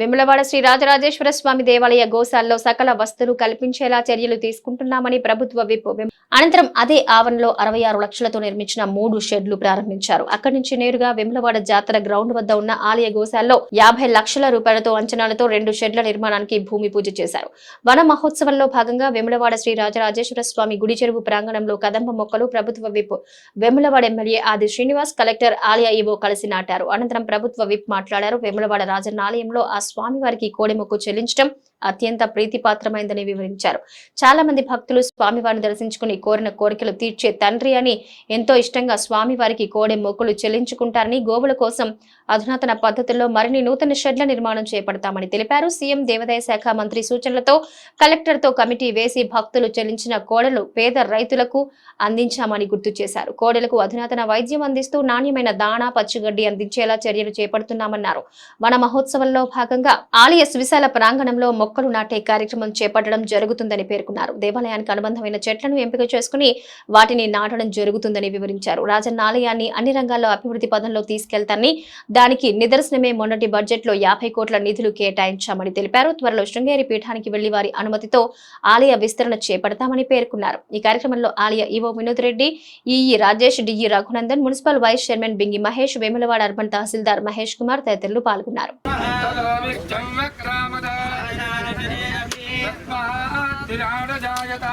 విమలవాడ శ్రీ రాజరాజేశ్వర స్వామి దేవాలయ గోశాలలో సకల వస్తువులు కల్పించేలా చర్యలు తీసుకుంటున్నామని ప్రభుత్వ విప్ అనంతరం అదే ఆవరణలో అరవై ఆరు లక్షలతో నిర్మించిన మూడు షెడ్లు ప్రారంభించారు. అక్కడి నుంచి నేరుగా విమలవాడ జాతర గ్రౌండ్ వద్ద ఉన్న ఆలయ గోశాలలో యాభై లక్షల రూపాయలతో అంచనాలతో రెండు షెడ్ల నిర్మాణానికి భూమి పూజ చేశారు. వన మహోత్సవంలో భాగంగా విమలవాడ శ్రీ రాజరాజేశ్వర స్వామి గుడి చెరువు ప్రాంగణంలో కదంబ మొక్కలు ప్రభుత్వ విప్ వెములవాడ ఎమ్మెల్యే ఆది శ్రీనివాస్ కలెక్టర్ ఆలయ ఈవో కలిసి నాటారు. అనంతరం ప్రభుత్వ విప్ మాట్లాడారు. వెములవాడ రాజన్న ఆలయంలో ఆ స్వామి వారికి చెల్లించడం అత్యంత ప్రీతిపాత్రమైందని వివరించారు. చాలా మంది భక్తులు స్వామివారిని దర్శించుకుని కోరిన కోరికలు తీర్చే తండ్రి అని ఎంతో ఇష్టంగా స్వామివారికి కోడె మొక్కులు చెల్లించుకుంటారని గోవుల కోసం అధునాతన పద్ధతుల్లో మరిన్ని నూతన షెడ్ల నిర్మాణం చేపడతామని తెలిపారు. సీఎం దేవాదాయ శాఖ మంత్రి సూచనలతో కలెక్టర్తో కమిటీ వేసి భక్తులు చెల్లించిన కోడలు పేద రైతులకు అందించామని గుర్తు చేశారు. కోడలకు అధునాతన వైద్యం అందిస్తూ నాణ్యమైన దాణా పచ్చిగడ్డి అందించేలా చర్యలు చేపడుతున్నామన్నారు. వన మహోత్సవంలో భాగంగా ఆలయ సువిశాల ప్రాంగణంలో మొక్కలు నాటే కార్యక్రమం చేపట్టడం జరుగుతుందని పేర్కొన్నారు. దేవాలయానికి అనుబంధమైన చెట్లను ఎంపిక చేసుకుని వాటిని నాటడం జరుగుతుందని వివరించారు. రాజన్న ఆలయాన్ని అన్ని రంగాల్లో అభివృద్ధి పదంలో తీసుకెళ్తారని దానికి నిదర్శనమే మొన్నటి బడ్జెట్లో యాభై కోట్ల నిధులు కేటాయించామని తెలిపారు. త్వరలో శృంగేరి పీఠానికి వెళ్ళి వారి అనుమతితో ఆలయ విస్తరణ చేపడతామని పేర్కొన్నారు. ఈ కార్యక్రమంలో ఆలయ EO Vinod Reddy EE Rajesh DE Raghunandan municipal vice chairman Bingi Mahesh Vemulawada urban తహసీల్దార్ మహేష్ కుమార్ తదితరులు పాల్గొన్నారు. जायता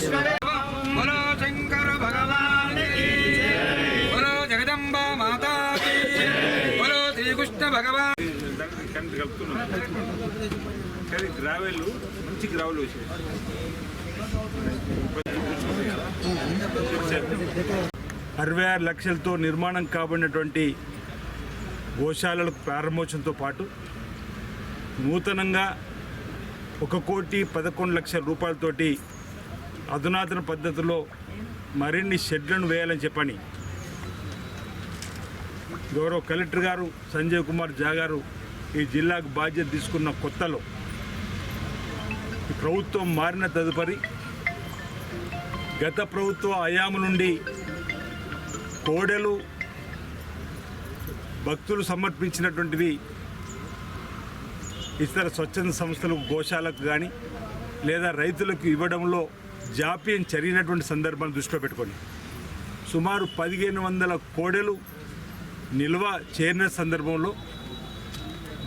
బలో శంకర భగవాన్ బలో మాతా బలో శ్రీకృష్ణ భగవాన్ కానీ గ్రావెల్ మంచి గ్రావెల్ వచ్చాయి అరవై ఆరు లక్షలతో నిర్మాణం కాబడినటువంటి గోశాలల ప్రారంభోత్సవంతో పాటు నూతనంగా ఒక కోటి పదకొండు లక్షల రూపాయలతోటి అధునాతన పద్ధతిలో మరిన్ని షెడ్లను వేయాలని చెప్పని గౌరవ కలెక్టర్ గారు సంజయ్ కుమార్ జా గారు ఈ జిల్లాకు బాధ్యత తీసుకున్న కొత్తలో ప్రభుత్వం మారిన తదుపరి గత ప్రభుత్వ హయాము నుండి కోడెలు భక్తులు సమర్పించినటువంటివి ఇతర స్వచ్ఛంద సంస్థలకు గోశాలకు కానీ లేదా రైతులకు ఇవ్వడంలో జాప్యం జరిగినటువంటి సందర్భాన్ని దృష్టిలో పెట్టుకొని సుమారు పదిహేను వందల కోడెలు నిల్వ చేరిన సందర్భంలో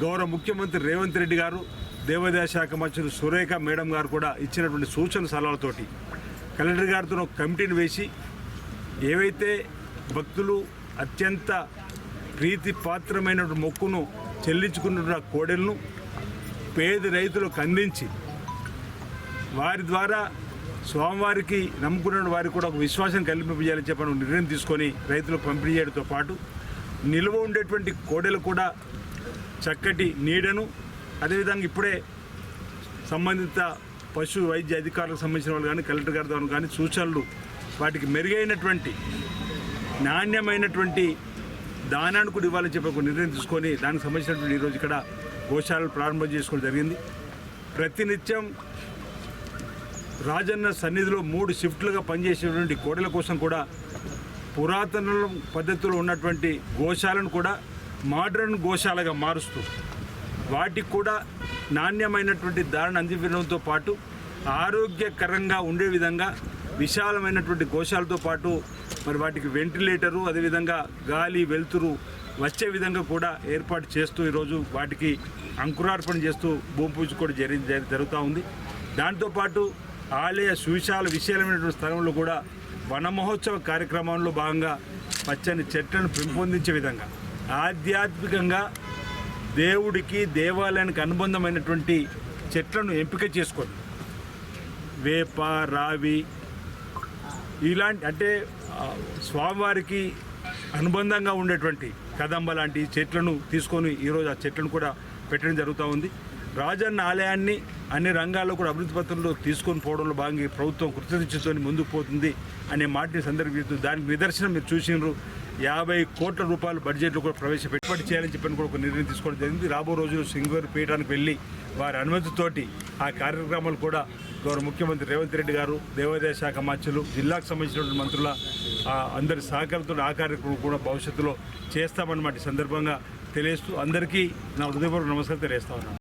గౌరవ ముఖ్యమంత్రి రేవంత్ రెడ్డి గారు దేవాదాయ శాఖ మంత్రి సురేఖ మేడం గారు కూడా ఇచ్చినటువంటి సూచన సలహాలతోటి కలెక్టర్ గారితో ఒక కమిటీని వేసి ఏవైతే భక్తులు అత్యంత ప్రీతి పాత్రమైన మొక్కును చెల్లించుకున్న కోడెలను పేద రైతులకు అందించి వారి ద్వారా స్వామివారికి నమ్ముకున్న వారికి కూడా ఒక విశ్వాసం కల్పింపజేయాలని చెప్పని నిర్ణయం తీసుకొని రైతులకు పంపిణీ చేయడంతో పాటు నిల్వ ఉండేటువంటి కోడెలు కూడా చక్కటి నీడను అదేవిధంగా ఇప్పుడే సంబంధిత పశు వైద్య అధికారులకు సంబంధించిన వాళ్ళు కానీ కలెక్టర్ గారి ద్వారా కానీ సూచనలు వాటికి మెరుగైనటువంటి నాణ్యమైనటువంటి దానాన్ని కూడా ఇవ్వాలని చెప్పి ఒక నిర్ణయం తీసుకొని దానికి సంబంధించినటువంటి ఈరోజు ఇక్కడ గోశాలలు ప్రారంభం చేసుకోవడం జరిగింది. ప్రతినిత్యం రాజన్న సన్నిధిలో మూడు షిఫ్ట్లుగా పనిచేసేటువంటి కోడల కోసం కూడా పురాతన పద్ధతిలో ఉన్నటువంటి గోశాలను కూడా మోడర్న్ గోశాలగా మారుస్తూ వాటికి కూడా నాణ్యమైనటువంటి దారిని అందివ్వడంతో పాటు ఆరోగ్యకరంగా ఉండే విధంగా విశాలమైనటువంటి గోశాలతో పాటు మరి వాటికి వెంటిలేటరు అదేవిధంగా గాలి వెలుతురు వచ్చే విధంగా కూడా ఏర్పాటు చేస్తూ ఈరోజు వాటికి అంకురార్పణ చేస్తూ భూమి పూజ కూడా జరి- జరుగుతూ ఉంది. దాంతోపాటు ఆలయ సువిశాల విశాలమైనటువంటి స్థలంలో కూడా వన మహోత్సవ కార్యక్రమంలో భాగంగా పచ్చని చెట్లను పెంపొందించే విధంగా ఆధ్యాత్మికంగా దేవుడికి దేవాలయానికి అనుబంధమైనటువంటి చెట్లను ఎంపిక చేసుకోండి వేప రావి ఇలాంటి అంటే స్వామివారికి అనుబంధంగా ఉండేటువంటి కదంబ లాంటి చెట్లను తీసుకొని ఈరోజు ఆ చెట్లను కూడా పెట్టడం జరుగుతూ ఉంది. రాజన్న ఆలయాన్ని అన్ని రంగాల్లో కూడా అభివృద్ధి పత్రంలో తీసుకొని పోవడంలో భాగంగా ఈ ప్రభుత్వం కృతజ్ఞతతో ముందుకు పోతుంది అనే మాటని సందర్భిస్తుంది దానికి నిదర్శనం మీరు చూసినారు. యాభై కోట్ల రూపాయలు బడ్జెట్లో కూడా ప్రవేశపెట్టుబడి చేయాలని చెప్పని కూడా ఒక నిర్ణయం తీసుకోవడం జరిగింది. రాబో రోజుల్లో సింగూరు పీఠానికి వెళ్ళి వారి అనుమతితోటి ఆ కార్యక్రమాలు కూడా గౌరవ ముఖ్యమంత్రి రేవంత్ రెడ్డి గారు దేవాదాయ శాఖ మంత్రులు జిల్లాకు సంబంధించినటువంటి మంత్రుల ఆ, అందరి సహకారంతో ఆ కార్యక్రమం కూడా భవిష్యత్తులో చేస్తామన్నమాట సందర్భంగా తెలియస్తూ అందరికీ నా హృదయపూర్వక నమస్కారం తెలియజేస్తా ఉన్నాను.